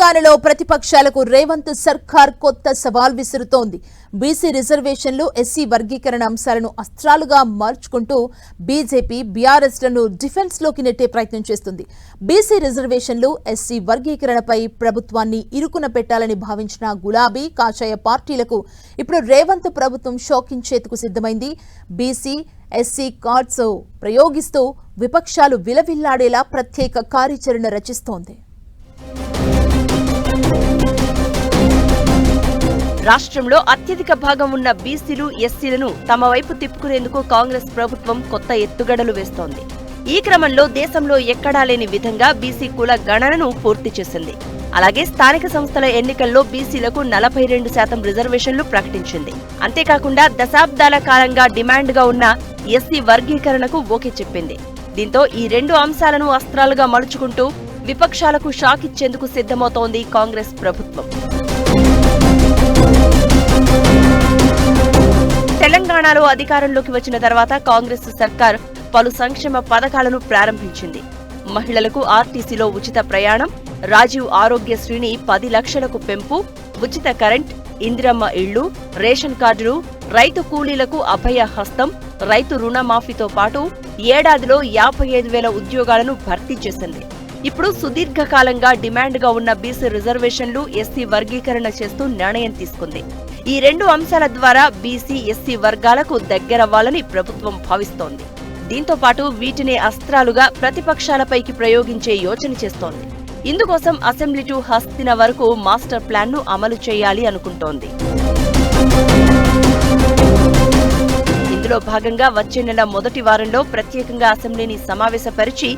తెలంగాణలో ప్రతిపక్షాలకు రేవంత్ సర్కార్ కొత్త సవాల్ విసురుతోంది. బీసీ రిజర్వేషన్లు ఎస్సీ వర్గీకరణ అంశాలను అస్త్రాలుగా మార్చుకుంటూ బీజేపీ బీఆర్ఎస్లను డిఫెన్స్లోకి నెట్టే ప్రయత్నం చేస్తుంది. బీసీ రిజర్వేషన్లు ఎస్సీ వర్గీకరణపై ప్రభుత్వాన్ని ఇరుకున పెట్టాలని భావించిన గులాబీ కాషాయ పార్టీలకు ఇప్పుడు రేవంత్ ప్రభుత్వం షోకించేందుకు సిద్ధమైంది. బీసీ ఎస్సీ కార్డ్స్ ప్రయోగిస్తూ విపక్షాలు విలవిల్లాడేలా ప్రత్యేక కార్యాచరణ రచిస్తోంది. రాష్ట్రంలో అత్యధిక భాగం ఉన్న బీసీలు ఎస్సీలను తమ వైపు తిప్పుకునేందుకు కాంగ్రెస్ ప్రభుత్వం కొత్త ఎత్తుగడలు వేస్తోంది. ఈ క్రమంలో దేశంలో ఎక్కడా లేని విధంగా బీసీ కుల గణనను పూర్తి చేసింది. అలాగే స్థానిక సంస్థల ఎన్నికల్లో బీసీలకు నలభై రెండు శాతం రిజర్వేషన్లు ప్రకటించింది. అంతేకాకుండా దశాబ్దాల కాలంగా డిమాండ్గా ఉన్న ఎస్సీ వర్గీకరణకు ఓకే చెప్పింది. దీంతో ఈ రెండు అంశాలను అస్త్రాలుగా మలుచుకుంటూ విపక్షాలకు షాక్ ఇచ్చేందుకు సిద్ధమవుతోంది కాంగ్రెస్ ప్రభుత్వం. తెలంగాణలో అధికారంలోకి వచ్చిన తర్వాత కాంగ్రెస్ సర్కార్ పలు సంక్షేమ పథకాలను ప్రారంభించింది. మహిళలకు ఆర్టీసీలో ఉచిత ప్రయాణం రాజీవ్ ఆరోగ్యశ్రీని పది లక్షలకు పెంపు ఉచిత కరెంట్ ఇందిరమ్మ ఇళ్ళు రేషన్ కార్డులు రైతు కూలీలకు అభయ హస్తం రైతు రుణమాఫీతో పాటు ఏడాదిలో యాభై ఐదు వేల ఉద్యోగాలను భర్తీ చేసింది. ఇప్పుడు సుదీర్ఘకాలంగా డిమాండ్గా ఉన్న బీసీ రిజర్వేషన్లు ఎస్సీ వర్గీకరణ చేస్తూ నిర్ణయం తీసుకుంది. ఈ రెండు అంశాల ద్వారా బీసీ ఎస్సీ వర్గాలకు దగ్గరవ్వాలని ప్రభుత్వం భావిస్తోంది. దీంతో పాటు వీటిని అస్త్రాలుగా ప్రతిపక్షాలపైకి ప్రయోగించే యోచన చేస్తోంది. ఇందుకోసం అసెంబ్లీ టు హస్తిన వరకు మాస్టర్ ప్లాన్ను అమలు చేయాలి అనుకుంటోంది. ఇందులో భాగంగా వచ్చే నెల మొదటి వారంలో ప్రత్యేకంగా అసెంబ్లీని సమావేశపరిచి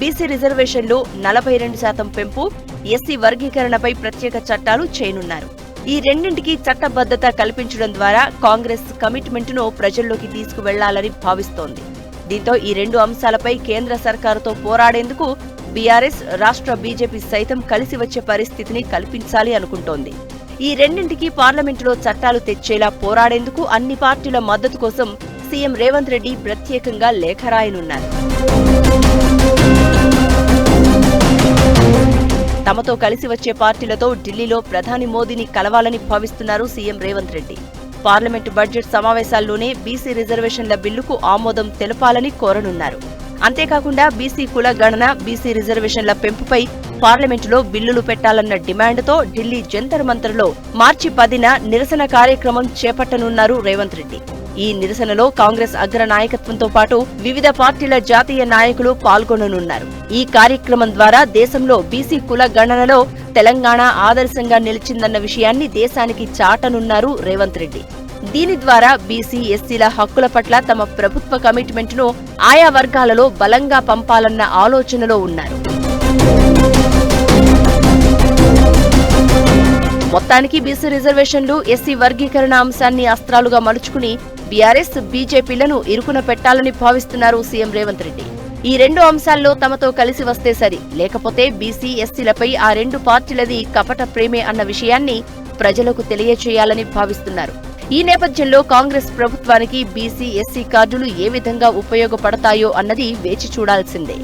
బీసీ రిజర్వేషన్లు నలభై రెండు శాతం పెంపు ఎస్సీ వర్గీకరణపై ప్రత్యేక చట్టాలు చేయనున్నారు. ఈ రెండింటికి చట్టబద్ధత కల్పించడం ద్వారా కాంగ్రెస్ కమిట్మెంట్ను ప్రజల్లోకి తీసుకువెళ్ళాలని భావిస్తోంది. దీంతో ఈ రెండు అంశాలపై కేంద్ర సర్కారుతో పోరాడేందుకు బీఆర్ఎస్ రాష్ట్ర బీజేపీ సైతం కలిసి వచ్చే పరిస్థితిని కల్పించాలి అనుకుంటోంది. ఈ రెండింటికి పార్లమెంటులో చట్టాలు తెచ్చేలా పోరాడేందుకు అన్ని పార్టీల మద్దతు కోసం సీఎం రేవంత్ రెడ్డి ప్రత్యేకంగా లేఖ రాయనున్నారు. తమతో కలిసి వచ్చే పార్టీలతో ఢిల్లీలో ప్రధాని మోదీని కలవాలని భావిస్తున్నారు CM Revanth Reddy. Parliament budget సమావేశాల్లోనే BC రిజర్వేషన్ల బిల్లుకు ఆమోదం తెలపాలని కోరనున్నారు. అంతేకాకుండా బీసీ కుల గణన బీసీ రిజర్వేషన్ల పెంపుపై పార్లమెంటులో బిల్లులు పెట్టాలన్న డిమాండ్తో ఢిల్లీ జంతర్ మంతర్లో మార్చి పదిన నిరసన కార్యక్రమం చేపట్టనున్నారు రేవంత్ రెడ్డి. ఈ నిరసనలో కాంగ్రెస్ అగ్ర నాయకత్వంతో పాటు వివిధ పార్టీల జాతీయ నాయకులు పాల్గొననున్నారు. ఈ కార్యక్రమం ద్వారా దేశంలో బీసీ కుల గణనలో తెలంగాణ ఆదర్శంగా నిలిచిందన్న విషయాన్ని దేశానికి చాటనున్నారు రేవంత్ రెడ్డి. దీని ద్వారా బీసీ ఎస్సీల హక్కుల పట్ల తమ ప్రభుత్వ కమిట్మెంట్ను ఆయా వర్గాలలో బలంగా పంపాలన్న ఆలోచనలో ఉన్నారు. మొత్తానికి బీసీ రిజర్వేషన్లు ఎస్సీ వర్గీకరణ అంశాన్ని అస్త్రాలుగా మలుచుకుని బీఆర్ఎస్ బీజేపీలను ఇరుకున పెట్టాలని భావిస్తున్నారు సీఎం రేవంత్ రెడ్డి. ఈ రెండు అంశాల్లో తమతో కలిసి వస్తే సరి. లేకపోతే బీసీ ఎస్సీలపై ఆ రెండు పార్టీలది కపట ప్రేమే అన్న విషయాన్ని ప్రజలకు తెలియచేయాలని భావిస్తున్నారు. ఈ నేపథ్యంలో కాంగ్రెస్ ప్రభుత్వానికి బీసీ ఎస్సీ కార్డులు ఏ విధంగా ఉపయోగపడతాయో అన్నది వేచి చూడాల్సిందే.